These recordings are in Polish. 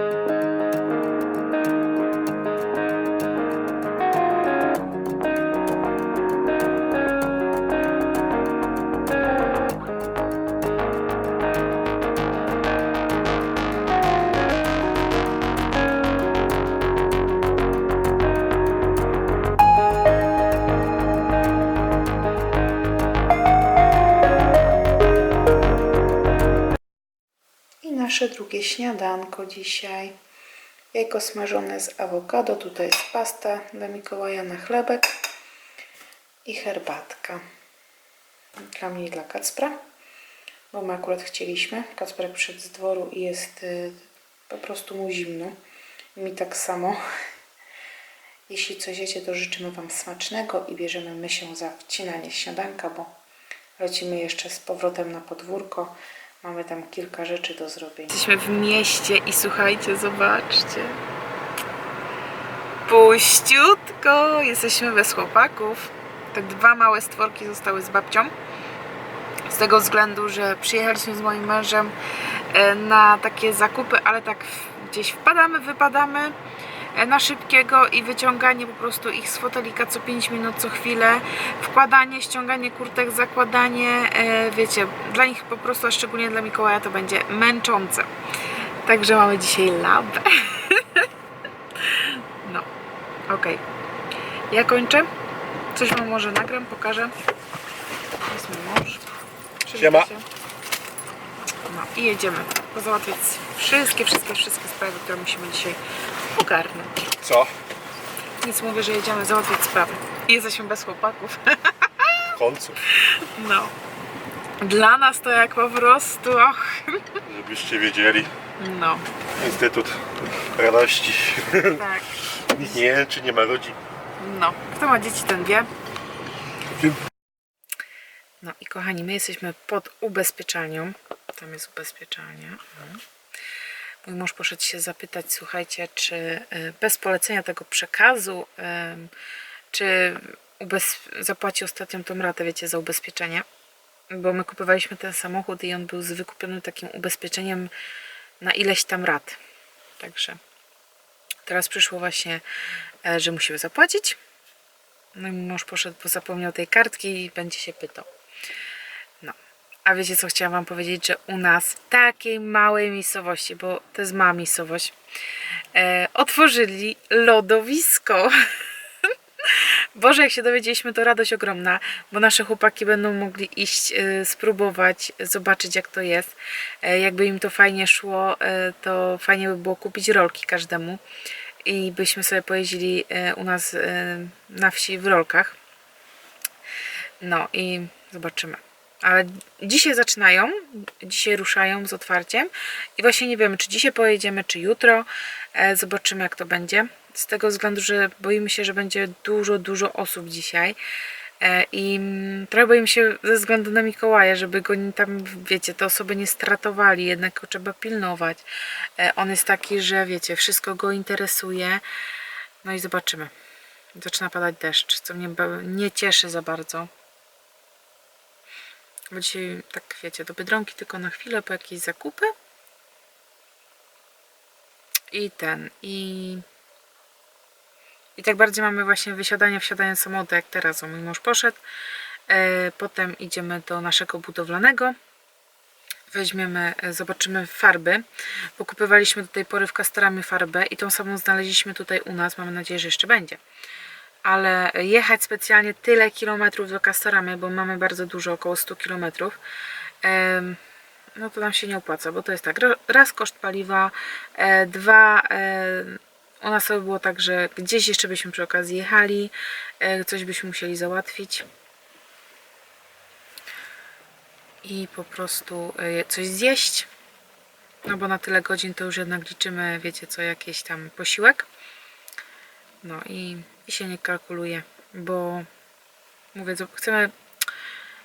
I nasze drugie śniadanko dzisiaj. Jajko smażone z awokado. Tutaj jest pasta dla Mikołaja na chlebek. I herbatka. Dla mnie i dla Kacpra. Bo my akurat chcieliśmy. Kacprek przyszedł z dworu i jest y, po prostu mu zimno. Mi tak samo. Jeśli coś jecie, to życzymy Wam smacznego i bierzemy my się za wcinanie śniadanka, bo lecimy jeszcze z powrotem na podwórko. Mamy tam kilka rzeczy do zrobienia. Jesteśmy w mieście i słuchajcie, zobaczcie. Puściutko! Jesteśmy bez chłopaków. Te dwa małe stworki zostały z babcią. Z tego względu, że przyjechaliśmy z moim mężem e, na takie zakupy, ale tak gdzieś wpadamy, wypadamy na szybkiego i wyciąganie po prostu ich z fotelika co 5 minut, co chwilę, wkładanie, ściąganie kurtek, zakładanie, e, wiecie, dla nich po prostu, a szczególnie dla Mikołaja to będzie męczące. Także mamy dzisiaj labę. No, okej. Ja kończę. Coś Wam może nagram, pokażę. Jest mój mąż. Siema. się. No i jedziemy. Pozałatwiać wszystkie, wszystkie, wszystkie sprawy, które musimy dzisiaj ogarnąć. Co? Nic mówię, że jedziemy załatwiać sprawy. I jesteśmy bez chłopaków. W końcu. No. Dla nas to jak po prostu, och. Żebyście wiedzieli. No, Instytut Radości. tak. Nikt nie wie, czy nie ma rodzin. No. Kto ma dzieci, ten wie. No i kochani, my jesteśmy pod ubezpieczalnią. Tam jest ubezpieczalnia. Mhm. Mój mąż poszedł się zapytać, słuchajcie, czy y, bez polecenia tego przekazu, czy zapłaci ostatnią tą ratę, wiecie, za ubezpieczenie. Bo my kupowaliśmy ten samochód i on był z wykupionym takim ubezpieczeniem na ileś tam rat. Także teraz przyszło właśnie, e, że musimy zapłacić. No i mąż poszedł, bo zapomniał tej kartki i będzie się pytał. No. A wiecie co chciałam wam powiedzieć, że u nas w takiej małej miejscowości, bo to jest mała miejscowość, e, otworzyli lodowisko. Boże, jak się dowiedzieliśmy, to radość ogromna, bo nasze chłopaki będą mogli iść, e, spróbować, zobaczyć jak to jest. E, jakby im to fajnie szło, e, to fajnie by było kupić rolki każdemu i byśmy sobie pojeździli e, u nas e, na wsi w rolkach. No i zobaczymy. Ale dzisiaj zaczynają, dzisiaj ruszają z otwarciem i właśnie nie wiemy, czy dzisiaj pojedziemy, czy jutro. E, Zobaczymy, jak to będzie. Z tego względu, że boimy się, że będzie dużo, dużo osób dzisiaj. E, I mm, trochę boimy się ze względu na Mikołaja, żeby go tam, wiecie, te osoby nie stratowali, jednak go trzeba pilnować. E, On jest taki, że wiecie, wszystko go interesuje. No i zobaczymy. Zaczyna padać deszcz, co mnie nie cieszy za bardzo. Bo dzisiaj, tak wiecie, do Biedronki tylko na chwilę po jakieś zakupy. I ten, i... I tak bardziej mamy właśnie wysiadanie, wsiadanie samochodu, jak teraz. O, mój mąż poszedł. E, potem idziemy do naszego budowlanego. Weźmiemy, e, zobaczymy farby. Pokupywaliśmy do tej pory w Castorami farbę i tą samą znaleźliśmy tutaj u nas. Mamy nadzieję, że jeszcze będzie. Ale jechać specjalnie tyle kilometrów do Castoramy, bo mamy bardzo dużo, około 100 kilometrów, no to nam się nie opłaca, bo to jest tak, ra- raz koszt paliwa, e, dwa, e, u nas było tak, że gdzieś jeszcze byśmy przy okazji jechali, e, coś byśmy musieli załatwić i po prostu coś zjeść, no bo na tyle godzin to już jednak liczymy, wiecie co, jakiś tam posiłek. No i, i się nie kalkuluje, bo mówię, co chcemy,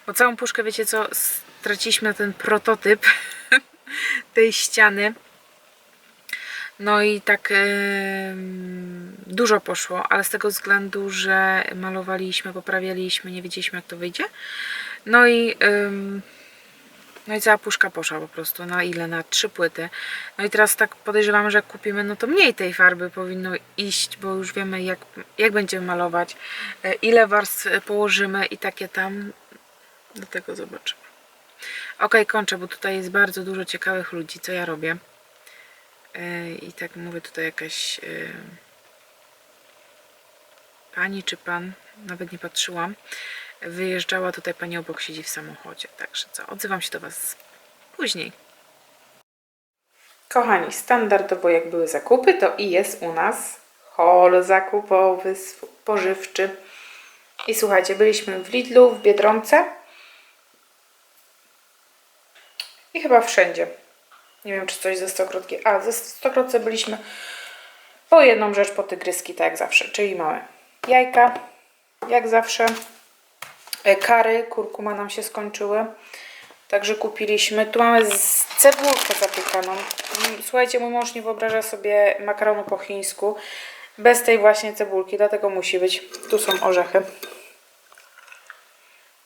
bo całą puszkę, wiecie co, straciliśmy na ten prototyp tej ściany. No i tak em, dużo poszło, ale z tego względu, że malowaliśmy, poprawialiśmy, nie wiedzieliśmy jak to wyjdzie. No i em, No i cała puszka poszła po prostu. Na ile? Na trzy płyty. No i teraz tak podejrzewam, że jak kupimy, no to mniej tej farby powinno iść, bo już wiemy jak, jak będziemy malować, e, ile warstw położymy i takie tam. Do tego zobaczymy. Ok, kończę, bo tutaj jest bardzo dużo ciekawych ludzi, co ja robię. E, I tak mówię, tutaj jakaś e, pani czy pan, nawet nie patrzyłam, wyjeżdżała tutaj pani obok siedzi w samochodzie. Także co, odzywam się do Was później. Kochani, standardowo jak były zakupy, to i jest u nas hol zakupowy, spożywczy. I słuchajcie, byliśmy w Lidlu, w Biedronce i chyba wszędzie. Nie wiem, czy coś ze Stokrotki. A, ze Stokrotce byliśmy po jedną rzecz, po tygryski, tak jak zawsze. Czyli mamy jajka, jak zawsze. E, Kary, kurkuma nam się skończyły. Także kupiliśmy. Tu mamy cebulkę zapiekaną. Mm, Słuchajcie, mój mąż nie wyobraża sobie makaronu po chińsku bez tej właśnie cebulki, dlatego musi być. Tu są orzechy.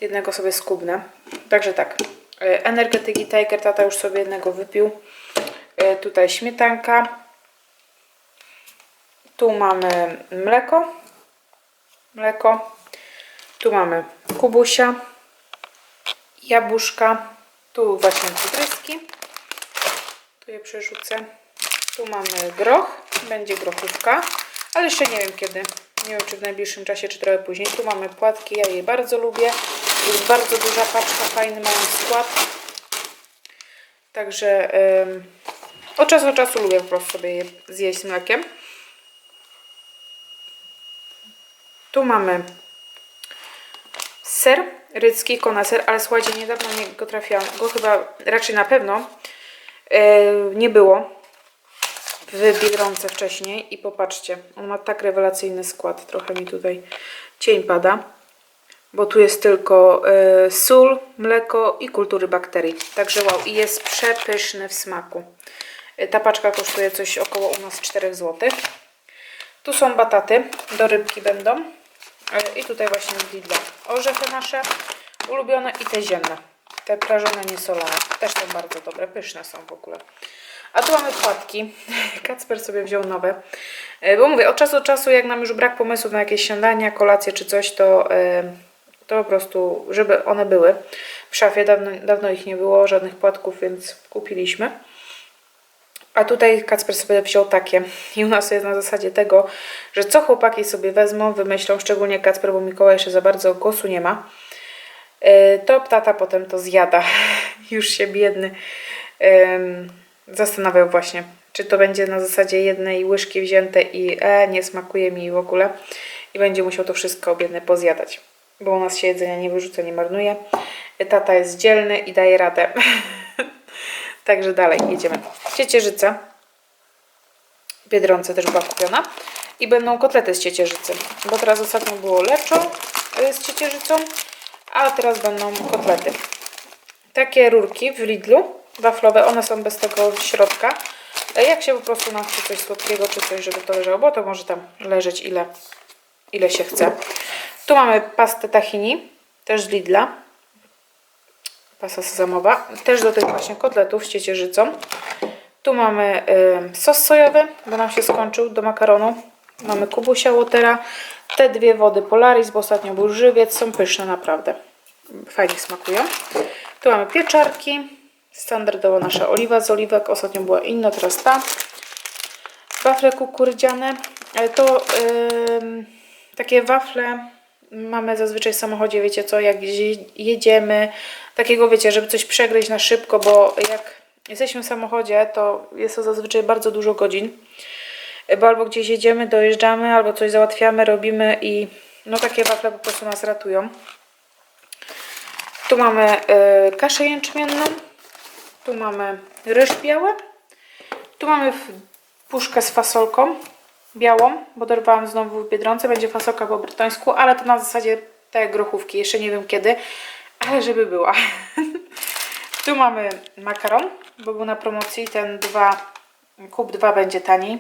Jednego sobie skubnę. Także tak. E, Energetyki Tiger, tata już sobie jednego wypił. E, Tutaj śmietanka. Tu mamy mleko. Mleko. Tu mamy kubusia. Jabłuszka. Tu właśnie cytryski. Tu je przerzucę. Tu mamy groch. Będzie grochówka. Ale jeszcze nie wiem kiedy. Nie wiem czy w najbliższym czasie, czy trochę później. Tu mamy płatki. Ja je bardzo lubię. Jest bardzo duża paczka. Fajny mają skład. Także ym, od czasu do czasu lubię po prostu sobie je zjeść z mlekiem. Tu mamy ser rycki, konaser, ale słuchajcie, niedawno nie go trafiłam, go chyba raczej na pewno e, nie było w Biedronce wcześniej i popatrzcie, on ma tak rewelacyjny skład, trochę mi tutaj cień pada, bo tu jest tylko e, sól, mleko i kultury bakterii, także wow, i jest przepyszny w smaku. E, Ta paczka kosztuje coś około u nas 4 zł. Tu są bataty, do rybki będą. E, I tutaj właśnie Lidla orzechy nasze ulubione i te ziemne. Te prażone niesolone. Też są bardzo dobre, pyszne są w ogóle. A tu mamy płatki. Kacper sobie wziął nowe. E, Bo mówię, od czasu do czasu, jak nam już brak pomysłów na jakieś śniadania, kolacje czy coś, to, e, to po prostu, żeby one były. W szafie dawno, dawno ich nie było, żadnych płatków, więc kupiliśmy. A tutaj Kacper sobie wziął takie. I u nas jest na zasadzie tego, że co chłopaki sobie wezmą, wymyślą, szczególnie Kacper, bo Mikołaj jeszcze za bardzo głosu nie ma, e, to tata potem to zjada. Już się biedny zastanawiał właśnie, czy to będzie na zasadzie jednej łyżki wzięte i e, nie smakuje mi w ogóle. I będzie musiał to wszystko biedny pozjadać. Bo u nas się jedzenia nie wyrzuca, nie marnuje. E, Tata jest dzielny i daje radę. Także dalej, jedziemy. Ciecierzyca. Biedronce też była kupiona. I będą kotlety z ciecierzycy. Bo teraz ostatnio było leczo y, z ciecierzycą, a teraz będą kotlety. Takie rurki w Lidlu, waflowe, one są bez tego środka. E, Jak się po prostu nam chce coś słodkiego, czy coś, żeby to leżało, bo to może tam leżeć ile, ile się chce. Tu mamy pastę tahini, też z Lidla pasa sezamowa. Też do tych właśnie kotletów z ciecierzycą. Tu mamy y, sos sojowy, bo nam się skończył do makaronu. Mamy kubusia łotera. Te dwie wody Polaris, bo ostatnio był żywiec. Są pyszne naprawdę. Fajnie smakują. Tu mamy pieczarki. Standardowo nasza oliwa z oliwek. Ostatnio była inna, teraz ta. Wafle kukurydziane. Ale to ym, takie wafle mamy zazwyczaj w samochodzie, wiecie co, jak jedziemy, takiego wiecie, żeby coś przegryźć na szybko, bo jak jesteśmy w samochodzie, to jest to zazwyczaj bardzo dużo godzin, bo albo gdzieś jedziemy, dojeżdżamy, albo coś załatwiamy, robimy i no takie wafle po prostu nas ratują. Tu mamy y, kaszę jęczmienną, tu mamy ryż biały, tu mamy puszkę z fasolką białą, bo dorwałam znowu w Biedronce, będzie fasolka po brytońsku, ale to na zasadzie te grochówki, jeszcze nie wiem kiedy, ale żeby była. tu mamy makaron, bo był na promocji ten dwa, kup 2 będzie taniej,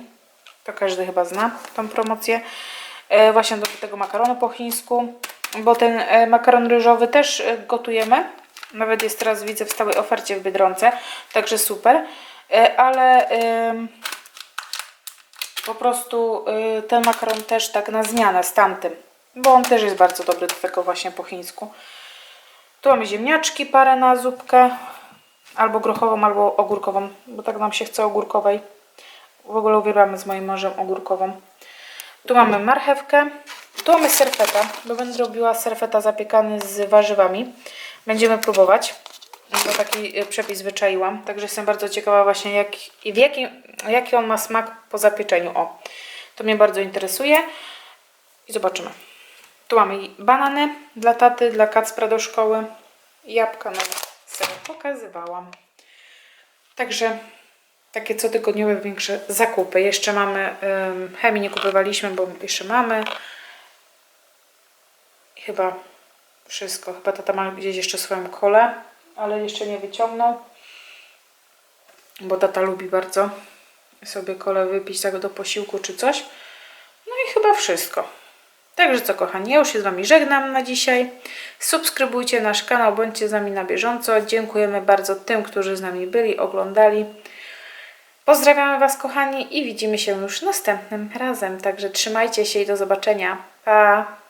to każdy chyba zna tą promocję. E, właśnie do tego makaronu po chińsku, bo ten e, makaron ryżowy też e, gotujemy Nawet jest teraz, widzę, w stałej ofercie w Biedronce, także super. E, Ale ym, po prostu y, ten makaron też tak na zmianę z tamtym, bo on też jest bardzo dobry do tego właśnie po chińsku. Tu mamy ziemniaczki, parę na zupkę, albo grochową, albo ogórkową, bo tak nam się chce ogórkowej. W ogóle uwielbiamy z moim mężem ogórkową. Tu mamy marchewkę, tu mamy serfeta, bo będę robiła serfeta zapiekany z warzywami. Będziemy próbować, bo taki y, przepis wyczaiłam, także jestem bardzo ciekawa właśnie jak, w jaki, jaki on ma smak po zapieczeniu. O, to mnie bardzo interesuje i zobaczymy. Tu mamy banany dla taty, dla Kacpra do szkoły, jabłka, no sobie pokazywałam. Także takie cotygodniowe większe zakupy. Jeszcze mamy, ym, chemii nie kupowaliśmy, bo jeszcze mamy. Chyba wszystko. Chyba tata ma gdzieś jeszcze swoją kolę, ale jeszcze nie wyciągnął. Bo tata lubi bardzo sobie kolę wypić tak do posiłku czy coś. No i chyba wszystko. Także co kochani, ja już się z Wami żegnam na dzisiaj. Subskrybujcie nasz kanał, bądźcie z nami na bieżąco. Dziękujemy bardzo tym, którzy z nami byli, oglądali. Pozdrawiamy Was kochani i widzimy się już następnym razem. Także trzymajcie się i do zobaczenia. Pa!